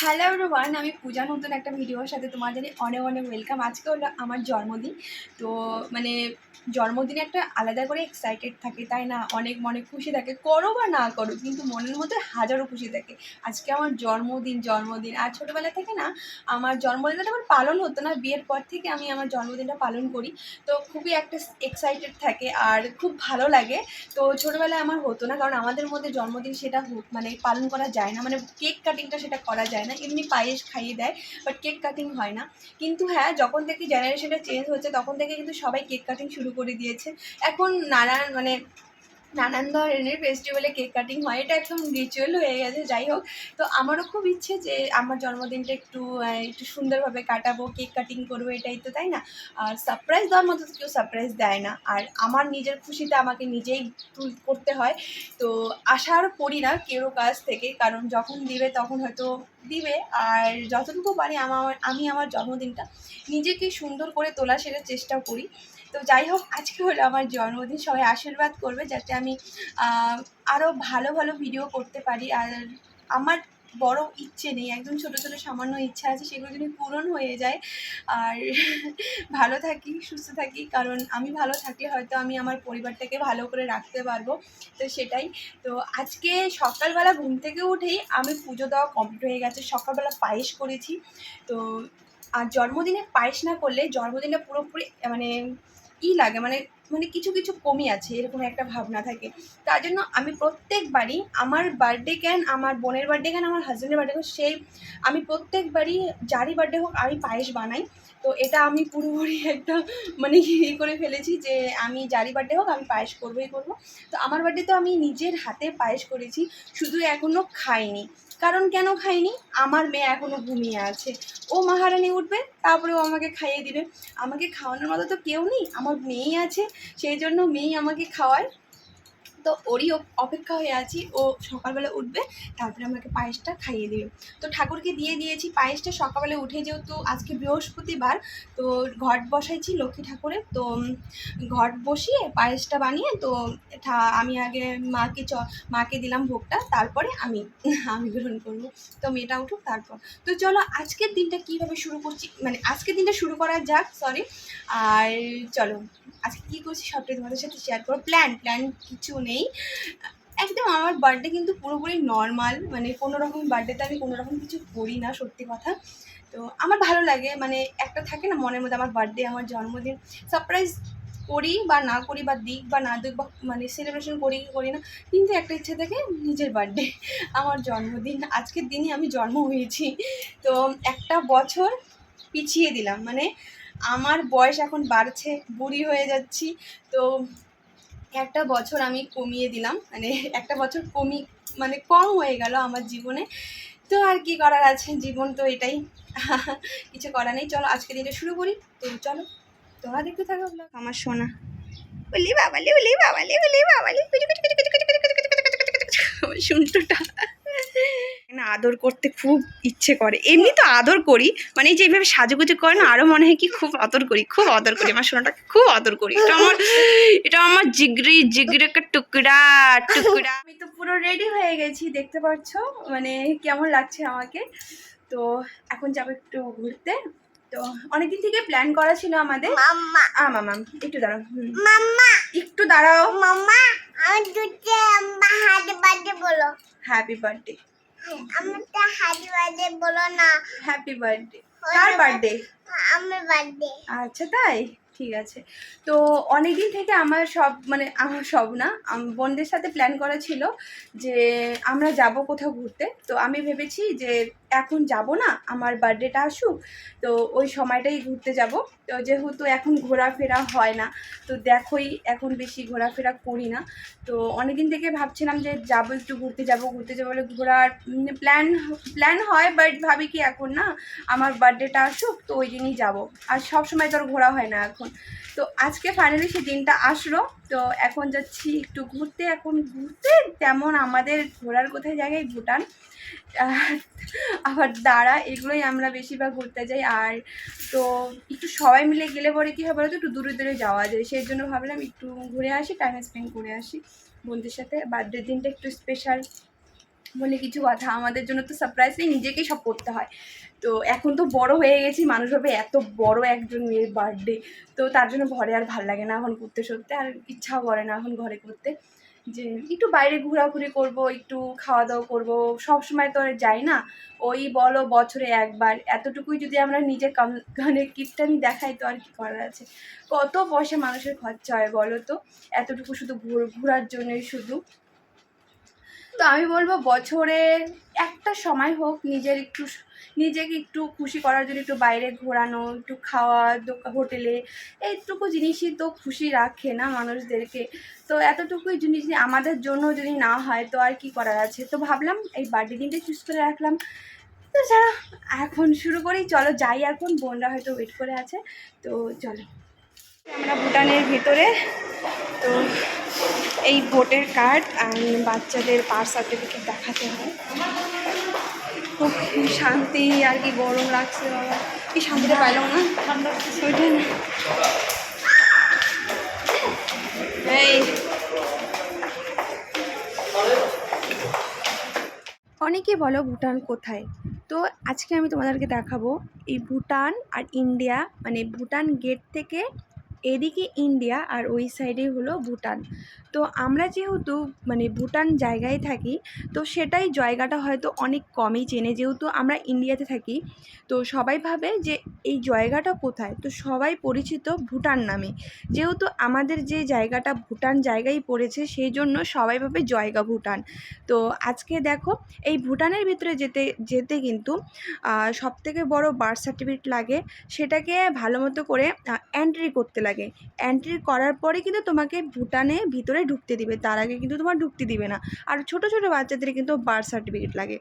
Hello everyone আমি পূজা নতুন একটা ভিডিওর সাথে জানি অনেক অনেক ওয়েলকাম আজকে হলো আমার জন্মদিন। তো মানে জন্মদিনে একটা আলাদা করে এক্সাইটেড থাকে, তাই না? অনেক মনে খুশি থাকে। করো বা না করো, কিন্তু মনের মধ্যে হাজারো খুশি থাকে। আজকে আমার জন্মদিন জন্মদিন। আর ছোটোবেলা থেকে না, আমার জন্মদিনটা আমার পালন হতো না। বিয়ের পর থেকে আমি আমার জন্মদিনটা পালন করি। তো খুবই একটা এক্সাইটেড থাকে আর খুব ভালো লাগে। তো ছোটোবেলায় আমার হতো না, কারণ আমাদের মধ্যে জন্মদিন সেটা মানে পালন করা যায় না। মানে কেক কাটিংটা সেটা করা যায় এমনি পায়েস খাইয়ে দেয় বাট কেক কাটিং হয় না। কিন্তু হ্যাঁ যখন থেকে জেনারেশনটা চেঞ্জ হচ্ছে, তখন থেকে কিন্তু সবাই কেক কাটিং শুরু করে দিয়েছে। এখন নানান মানে নানান ধরনের ফেস্টিভ্যালে কেক কাটিং হয়, এটা একদম রিচুয়াল হয়ে গেছে, যাই হোক। তো আমারও খুব ইচ্ছে যে আমার জন্মদিনটা একটু একটু সুন্দরভাবে কাটাবো কেক কাটিং করব, এটাই তো, তাই না? আর সারপ্রাইজ দেওয়ার মতো তো কেউ সারপ্রাইজ দেয় না। আর আমার নিজের খুশিতে আমাকে নিজেই করতে হয়। তো আশার করি না কেউ কাছ থেকে, কারণ যখন দিবে তখন হয়তো দিবে। আর যতটুকু পারি, আমার, আমি আমার জন্মদিনটা নিজেকে সুন্দর করে তোলা সেটা চেষ্টা করি। তো যাই হোক, আজকে হলো আমার জন্মদিন। সবাই আশীর্বাদ করবে যাতে আমি আরও ভালো ভালো ভিডিও করতে পারি। আর আমার বড় ইচ্ছে নেই, একদম ছোট ছোট সামান্য ইচ্ছা আছে, সেগুলো যদি পূরণ হয়ে যায়। আর ভালো থাকি, সুস্থ থাকি, কারণ আমি ভালো থাকলে হয়তো আমি আমার পরিবারটাকে ভালো করে রাখতে পারব। তো সেটাই। তো আজকে সকালবেলা ঘুম থেকে উঠেই আমি পুজো দেওয়া কমপ্লিট হয়ে গেছে। সকালবেলা পায়েস করেছি। তো আর জন্মদিনে পায়েস না করলে জন্মদিনটা পুরোপুরি মানে ই লাগে? মানে মানে কিছু কিছু কমই আছে, এরকম একটা ভাবনা থাকে। তার জন্য আমি প্রত্যেকবারই আমার বার্থডে কেন, আমার বোনের বার্থডে কেন, আমার হাজব্যান্ডের বার্থডে কেন সেই আমি প্রত্যেকবারই যারই বার্থডে হোক, আমি পায়েস বানাই। তো এটা আমি পুরোপুরি একটা মানে ইয়ে করে ফেলেছি যে, আমি যারই বার্থডে হোক, আমি পায়েস করবোই করব। তো আমার বার্থডে তো আমি নিজের হাতে পায়েস করেছি, শুধু এখনও খাইনি। কারণ কেন খাইনি? আমার মেয়ে এখনও ঘুমিয়ে আছে। ও মহারানী উঠবে, তারপরে ও আমাকে খাইয়ে দিবে। আমাকে খাওয়ানোর মতো তো কেউ নেই, আমার মেয়েই আছে, সেই জন্য মেয়েই আমাকে খাওয়ায়। তো ওরই অপ- অপেক্ষা হয়ে আছি ও সকালবেলা উঠবে, তারপরে আমাকে পায়েসটা খাইয়ে দেবে। তো ঠাকুরকে দিয়ে দিয়েছি পায়েসটা, সকালবেলা উঠে যেহেতু আজকে বৃহস্পতিবার, তো ঘট বসাইছি লক্ষ্মী ঠাকুরের, তো ঘট বসিয়ে পায়েসটা বানিয়ে তো আমি আগে মাকে চ, মাকে দিলাম ভোগটা, তারপরে আমি আমি গ্রহণ করব। তো মেয়েটা উঠুক, তারপর। তো চলো আজকের দিনটা কীভাবে শুরু করছি মানে আজকের দিনটা শুরু করা যাক সরি আর চলো, আজকে কী করছি সবটাই তোমাদের সাথে শেয়ার করো প্ল্যান প্ল্যান কিছু নেই। একদম আমার বার্থডে কিন্তু পুরোপুরি নর্মাল মানে কোনো রকম বার্থডেতে আমি কোনো রকম কিছু করি না, সত্যি কথা। তো আমার ভালো লাগে মানে একটা থাকে না মনের মধ্যে, আমার বার্থডে আমার জন্মদিন সারপ্রাইজ করি বা না করি বা দিক বা না দিক বা মানে সেলিব্রেশন করি কি করি না, কিন্তু একটা ইচ্ছে থাকে নিজের বার্থডে আমার জন্মদিন। আজকের দিনই আমি জন্ম হয়েছি। তো একটা বছর পিছিয়ে দিলাম মানে আমার বয়স এখন বাড়ছে, বুড়ি হয়ে যাচ্ছি। তো একটা বছর আমি কমিয়ে দিলাম মানে একটা বছর কমি মানে কম হয়ে গেল আমার জীবনে তো আর কি করার আছে জীবন তো এটাই কিছু করার নেই চলো আজকে দিনটা শুরু করি তো চলো তোমরা দেখতে থাকো। আমার সোনা বলি বাবালি বলি বাবালি বলি বাবালি কুচু না আদর করতে খুব ইচ্ছে করে। এমনি তো আদর করি মানে এই যে এইভাবে সাজুগুজু করে না আরও মনে হয় কি খুব আদর করি খুব আদর করি আমার সোনাটাকে খুব আদর করি। এটা আমার এটা আমার জিগরি জিগরি একটা টুকরা টুকরা। আমি তো পুরো রেডি হয়ে গেছি দেখতে পাচ্ছ? মানে কেমন লাগছে আমাকে? তো এখন যাব একটু ঘুরতে। তো অনেকদিন থেকে প্ল্যান করা ছিল আমাদের। মাম্মা। আ মামা একটু দাঁড়াও মাম্মা। একটু দাঁড়াও। মাম্মা আমার দুটো আম্মা হাতে বাদে বলো। হ্যাপি বার্থডে আমার হ্যাপি বার্থডে বলো না। হ্যাপি বার্থডে কার বার্থডে আমার বার্থডে আচ্ছা তাই? ঠিক আছে। তো অনেক দিন থেকে আমার সব মানে আমার সব না বোনদের সাথে প্ল্যান করা ছিল যে আমরা যাব কোথাও ঘুরতে। তো আমি ভেবেছি যে এখন যাব না, আমার বার্থডেটা আসুক, তো ওই সময়টাই ঘুরতে যাব। তো যেহেতু এখন ঘোরাফেরা হয় না, তো দেখোই এখন বেশি ঘোরাফেরা করি না। তো অনেক দিন থেকে ভাবছিলাম যে যাব একটু ঘুরতে যাব, ঘুরতে যাব বলে ঘোরার প্ল্যান প্ল্যান হয় বাট ভাবি কি এখন না, আমার বার্থডেটা আসুক, তো ওই দিনই যাব। আর সব সময় তো ঘোরা হয় না এখন। তো আজকে ফাইনালি সেই দিনটা আসলো। তো এখন যাচ্ছি একটু ঘুরতে। এখন ঘুরতে তেমন আমাদের ঘোরার কোথায় জায়গায় ভুটান। আবার দাঁড়া, এগুলোই আমরা বেশিরভাগ ঘুরতে যাই। আর তো একটু সবাই মিলে গেলে পরে কী হবে তো একটু দূরে দূরে যাওয়া যায়। সেই জন্য ভাবলাম একটু ঘুরে আসি টাইম স্পেন্ড করে আসি। বন্ধুদের সাথে। বার্থডের দিনটা একটু স্পেশাল বলে কিছু কথা। আমাদের জন্য তো সারপ্রাইজ নেই, নিজেকেই সব করতে হয়। তো এখন তো বড় হয়ে গেছি, মানুষ ভাবে এত বড় একজন মেয়ের বার্থডে তো তার জন্য ঘরে আর ভালো লাগে না এখন করতে সরতে, আর ইচ্ছাও করে না এখন ঘরে করতে। যে একটু বাইরে ঘোরাঘুরি করব, একটু খাওয়া দাওয়া করব, সব সময় তো আর যাই না। ওই বলো বছরে একবার, এতটুকুই যদি আমরা নিজের কাম মানে কিপটামি দেখাই তো আর কি করার আছে। কত পয়সা মানুষের খরচা হয় বলো তো? এতটুকু শুধু ঘুর- ঘোরার জন্যই শুধু। তো আমি বলব বছরে একটা সময় হোক নিজের একটু নিজেকে একটু খুশি করার জন্য একটু বাইরে ঘোরানো, একটু খাওয়া হোটেলে এইটুকু জিনিসই তো খুশি রাখে না মানুষদেরকে। তো এতটুকুই জিনিস আমাদের জন্য যদি না হয় তো আর কি করার আছে? তো ভাবলাম এই বার্থডে দিনটা চুজ করে রাখলাম। তো যারা এখন শুরু করি। চলো যাই এখন, বোনরা হয়তো ওয়েট করে আছে। তো চলো। আমরা ভুটানের ভিতরে। তো এই ভোটের কার্ড আর বাচ্চাদের বার্থ সার্টিফিকেট দেখাতে হয় খুব শান্তি আর কি গরম লাগছে বাবা। কি শান্তিতে পাইলাম না। ওইটাই না। এই। অনেকে বলো ভুটান কোথায়? তো আজকে আমি তোমাদেরকে দেখাবো এই ভুটান আর ইন্ডিয়া মানে ভুটান গেট থেকে এদিকে ইন্ডিয়া আর ওই সাইডে হলো ভুটান। তো আমরা যেহেতু মানে ভুটান জায়গায় থাকি, তো সেটাই জায়গাটা হয়তো অনেক কমই চেনে। যেহেতু আমরা ইন্ডিয়াতে থাকি, তো সবাই ভাবে যে এই জায়গাটা কোথায়? তো সবাই পরিচিত ভুটান নামে। যেহেতু আমাদের যে জায়গাটা ভুটান জায়গায় পড়েছে, সেই জন্য সবাই ভাবে জয়গা ভুটান। তো আজকে দেখো, এই ভুটানের ভিতরে যেতে যেতে কিন্তু সব থেকে বড় বার্থ সার্টিফিকেট লাগে। সেটাকে ভালো মতো করে এন্ট্রি করতে লাগে। এন্ট্রি করার পরে কিন্তু তোমাকে ভুটানে ভিতরে ঢুকতে দিবে। তার আগে কিন্তু তোমার ঢুকতে দিবে না। আর ছোট ছোট বাচ্চাদের কিন্তু বার্থ সার্টিফিকেট লাগে।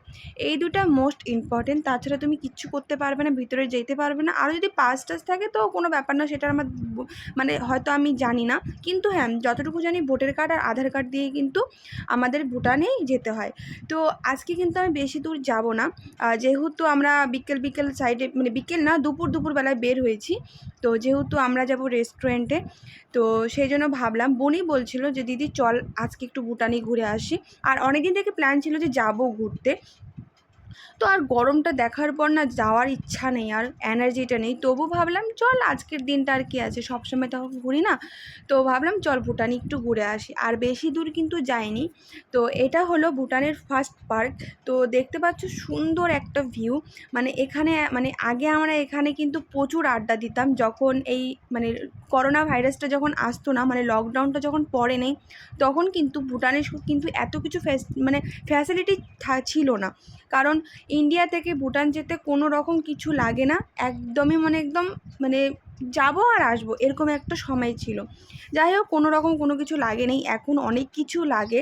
এই দুটা মোস্ট ইম্পর্টেন্ট তাছাড়া তুমি কিচ্ছু করতে পারবে না, ভিতরে যেতে পারবে না। আর যদি পাস টাস থাকে তো কোনো ব্যাপার না, সেটা আমার মানে হয়তো আমি জানি না। কিন্তু হ্যাঁ যতটুকু জানি ভোটার কার্ড আর আধার কার্ড দিয়ে কিন্তু আমাদের ভুটানেই যেতে হয়। তো আজকে কিন্তু আমি বেশি দূর যাব না। যেহেতু আমরা বিকেল বিকেল সাইডে মানে বিকেল না, দুপুর দুপুর বেলায় বের হয়েছি। তো যেহেতু আমরা যাব রেস্টুরেন্টে তো সেই জন্য ভাবলাম, বনি বলছিল যে, দিদি চল, আজকে একটু ভুটানি ঘুরে আসি। আর অনেকদিন থেকে প্ল্যান ছিল যে, যাব ঘুরতে। তো আর গরমটা দেখার পর না যাওয়ার ইচ্ছা নেই আর এনার্জিটা নেই। তবু ভাবলাম, চল আজকের দিনটা আর কি আছে, সবসময় তো ঘুরি না। তো ভাবলাম, চল ভুটানি একটু ঘুরে আসি। আর বেশি দূর কিন্তু যাইনি। তো এটা হলো ভুটানের ফার্স্ট পার্ক তো দেখতে পাচ্ছ সুন্দর একটা ভিউ মানে এখানে মানে আগে আমরা এখানে কিন্তু প্রচুর আড্ডা দিতাম। যখন এই মানে করোনা ভাইরাসটা যখন আসতো না মানে লকডাউনটা যখন পড়ে নেই, তখন কিন্তু ভুটানে শু- কিন্তু এত কিছু ফ্যাস মানে ফ্যাসিলিটি ছিল না। কারণ ইন্ডিয়া থেকে ভুটান যেতে কোনো রকম কিছু লাগে না। একদমই মানে একদম মানে যাব আর আসব, এরকম একটা সময় ছিল। যাই হোক, কোনো রকম কোনো কিছু লাগে নেই, এখন অনেক কিছু লাগে।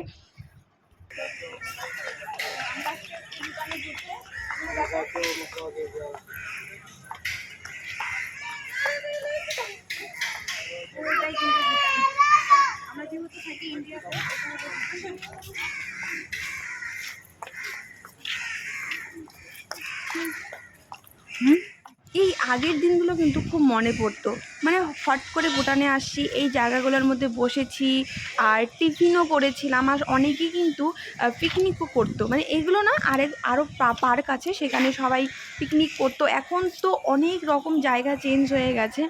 আমরা যেহেতু থাকি ইন্ডিয়াতে আগের দিনগুলো কিন্তু খুব মনে পড়তো। মানে হট করে ভুটানে আসছি এই জায়গাগুলোর মধ্যে বসেছি আর টিফিনও করেছিলাম আর অনেকেই কিন্তু পিকনিকও করতো। মানে এগুলো না আরেক আরও পার্ক আছে সেখানে সবাই পিকনিক করতো। এখন তো অনেক রকম জায়গা চেঞ্জ হয়ে গেছে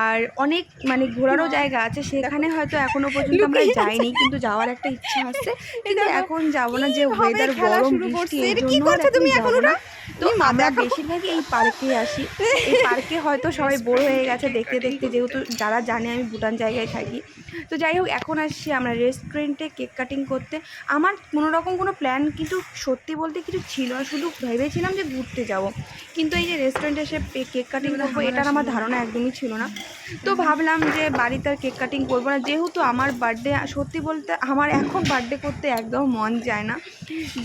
আর অনেক মানে ঘোরারও জায়গা আছে। সেখানে হয়তো এখনও পর্যন্ত আমরা যাইনি কিন্তু যাওয়ার একটা ইচ্ছা আছে। কিন্তু এখন যাব না যে ওয়েদার গরম বৃষ্টি এই জন্য আর এখন? না। তো আমরা বেশিরভাগই এই পার্কে আসি। এই পার্কে হয়তো সবাই বোর হয়ে গেছে দেখতে দেখতে। যেহেতু যারা জানে আমি ভুটান জায়গায় থাকি। তো যাই হোক এখন আসছি আমরা রেস্টুরেন্টে কেক কাটিং করতে। আমার কোনো রকম কোনো প্ল্যান কিন্তু সত্যি বলতে কিছু ছিল না শুধু ভেবেছিলাম যে ঘুরতে যাব। কিন্তু এই যে রেস্টুরেন্টে এসে কেক কাটিং করব এটার আমার ধারণা একদমই ছিল না। তো ভাবলাম যে বাড়িতে আর কেক কাটিং করব না যেহেতু আমার বার্থডে সত্যি বলতে আমার এখন বার্থডে করতে একদম মন যায় না।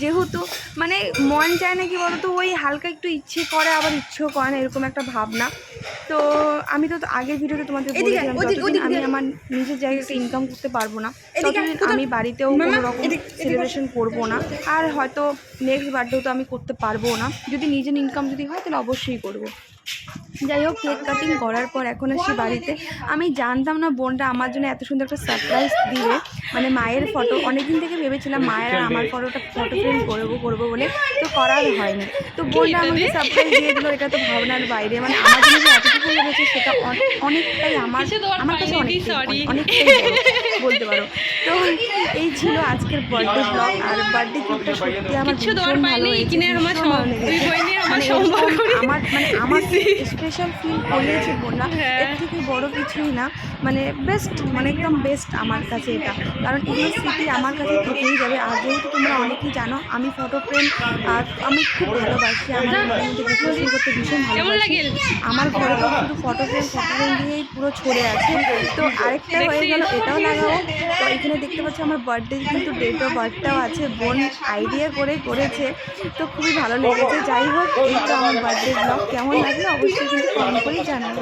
যেহেতু মানে মন চায় না কি বলতো ওই হালকা একটু ইচ্ছে করে আবার ইচ্ছেও করে না এরকম একটা ভাবনা। তো আমি তো আগের ভিডিওতে তোমাদের বলেছিলাম যতদিন আমি আমার নিজের জায়গাতে ইনকাম করতে পারব না ততদিন আমি বাড়িতেও কোনো রকম সেলিব্রেশন করব না। আর হয়তো নেক্সট বার্থডেও তো আমি করতে পারব না। যদি নিজের ইনকাম যদি হয় তাহলে অবশ্যই করব। যাই হোক কেক কাটিং করার পর এখন আসি বাড়িতে। আমি জানতাম না বোনটা আমার জন্য এত সুন্দর একটা সারপ্রাইজ দিবে। মানে মায়ের ফটো অনেকদিন থেকে ভেবেছিলাম মায়ের আর আমার ফটোটা ফটো ফ্রেম করব করব বলে তো করার হয়নি। তো বোনটা আমাকে সারপ্রাইজ দিয়ে দিল এটা তো ভাবনার বাইরে। মানে আমার জন্য যে এতটুকু লেগেছে সেটা অনে- অনেকটাই আমার আমার কাছে অনেকটাই বলতে পারো। তো এই ছিল আজকের বার্থডে ব্লগ আর বার্থডে গিফটটা সত্যি আমার ভীষণ ভালো পাইনি, কিনে আমার মানে আমার মানে আমার স্পেশাল ফিল করিয়েছে বোনা হ্যাঁ। এর থেকে বড় কিছুই না। মানে বেস্ট মানে একদম বেস্ট আমার কাছে এটা। কারণ এগুলো স্মৃতি আমার কাছে থেকেই যাবে। আর যেহেতু তোমরা অনেকেই জানো আমি ফটো ফ্রেম আর আমি খুব ভালোবাসি। আমার শুরু করতে ভীষণ ভালোবাসি। আমার ঘরে তো শুধু ফটো ফ্রেম ফটো ফ্রেম দিয়েই পুরো ছড়ে আছে। তো আরেকটা হয়ে গেল এটাও লাগাবো তো এখানে দেখতে পাচ্ছ আমার বার্থডে কিন্তু ডেট অফ বার্থটাও আছে, বোন আইডিয়া করে করেছে, তো খুবই ভালো লেগেছে। যাই হোক, এই তো আমার বার্থডে ব্লগ কেমন লাগল অবশ্যই কিন্তু কমেন্ট করেই জানাব।